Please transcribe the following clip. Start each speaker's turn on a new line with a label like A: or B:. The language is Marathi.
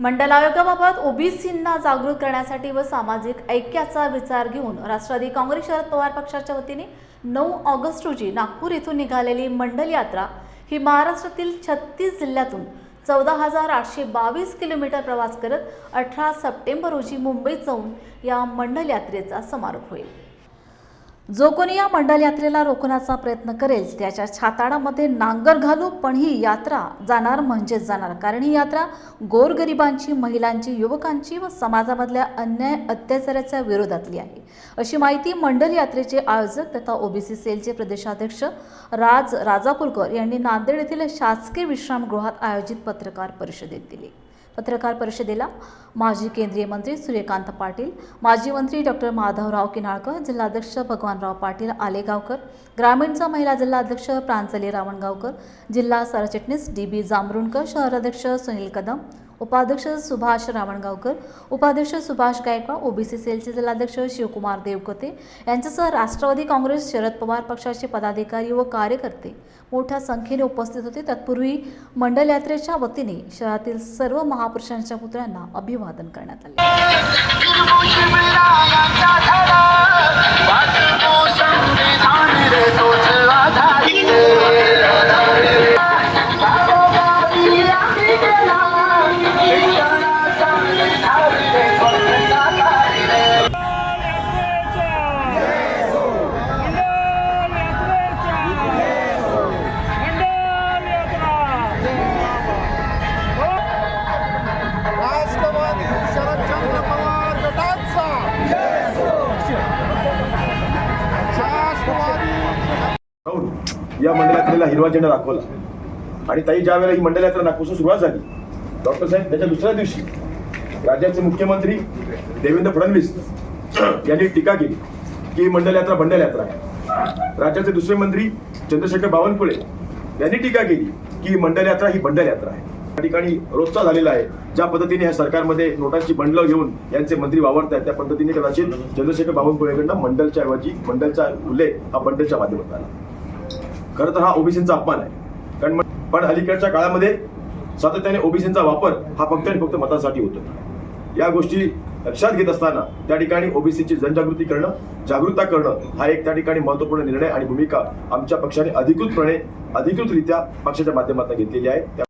A: मंडल आयोगाबाबत ओबीसींना जागृत करण्यासाठी व सामाजिक ऐक्याचा विचार घेऊन राष्ट्रवादी काँग्रेस शरद पवार पक्षाच्या वतीने नऊ ऑगस्ट रोजी नागपूर येथून निघालेली मंडल यात्रा ही महाराष्ट्रातील छत्तीस जिल्ह्यातून चौदा हजार आठशे बावीस किलोमीटर प्रवास करत अठरा सप्टेंबर रोजी मुंबईत जाऊन या मंडल यात्रेचा समारोप होईल. जो कोणी या मंडल यात्रेला रोखण्याचा प्रयत्न करेल. त्याच्या छाताडामध्ये नांगर घालू पण ही यात्रा जाणार म्हणजेच जाणार. कारण ही यात्रा गोरगरिबांची महिलांची युवकांची व समाजामधल्या अन्याय अत्याचाराच्या विरोधातली आहे. अशी माहिती मंडल यात्रेचे आयोजक तथा ओबीसी सेलचे प्रदेशाध्यक्ष राज राजापूरकर यांनी नांदेड येथील शासकीय विश्रामगृहात आयोजित पत्रकार परिषदेत दिली. पत्रकार परिषदेला माजी केंद्रीय मंत्री सूर्यकांत पाटील माजी मंत्री डॉक्टर माधवराव किनाळकर जिल्हाध्यक्ष भगवानराव पाटील आलेगावकर ग्रामीणचा महिला जिल्हाध्यक्ष प्रांजली रावणगावकर जिल्हा सरचिटणीस डी बी जांभरुणकर शहराध्यक्ष सुनील कदम उपाध्यक्ष सुभाष रावणगावकर उपाध्यक्ष सुभाष गायकवाड ओबीसी सेलचे जिल्हाध्यक्ष शिवकुमार देवकते यांच्यासह राष्ट्रवादी काँग्रेस शरद पवार पक्षाचे पदाधिकारी व कार्यकर्ते मोठ्या संख्येने उपस्थित होते. तत्पूर्वी मंडल यात्रेच्या वतीने शहरातील सर्व महापुरुषांच्या पुतळ्यांना अभिवादन करण्यात आले.
B: जाऊन या मंडळातलेला हिरवा झेंडा दाखवला. आणि ताई ज्या वेळेला ही मंडल यात्रा नागपूरपासून सुरुवात झाली डॉक्टर साहेब त्याच्या दुसऱ्या दिवशी राज्याचे मुख्यमंत्री देवेंद्र फडणवीस यांनी टीका केली की ही मंडल यात्रा बंडल यात्रा आहे. राज्याचे दुसरे मंत्री चंद्रशेखर बावनकुळे यांनी टीका केली की ही मंडल यात्रा ही बंडल यात्रा आहे. त्या ठिकाणी रोजचा झालेला आहे. ज्या पद्धतीने ह्या सरकारमध्ये नोटांची बंडलं घेऊन यांचे मंत्री वावरत आहेत त्या पद्धतीने कदाचित चंद्रशेखर बावनकुळेकडनं मंडलच्या ऐवजी मंडलचा उल्लेख हा बंडलच्या माध्यमात आला. खरं तर हा ओबीसीचा अपमान आहे. कारण पण अलीकडच्या काळामध्ये सातत्याने ओबीसीचा वापर हा फक्त आणि फक्त मतासाठी होतो. या गोष्टी लक्षात घेत असताना त्या ठिकाणी ओबीसीची जनजागृती करणं जागृतता करणं हा एक त्या ठिकाणी महत्त्वपूर्ण निर्णय आणि भूमिका आमच्या पक्षाने अधिकृतपणे अधिकृतरित्या पक्षाच्या माध्यमातून घेतलेली आहे.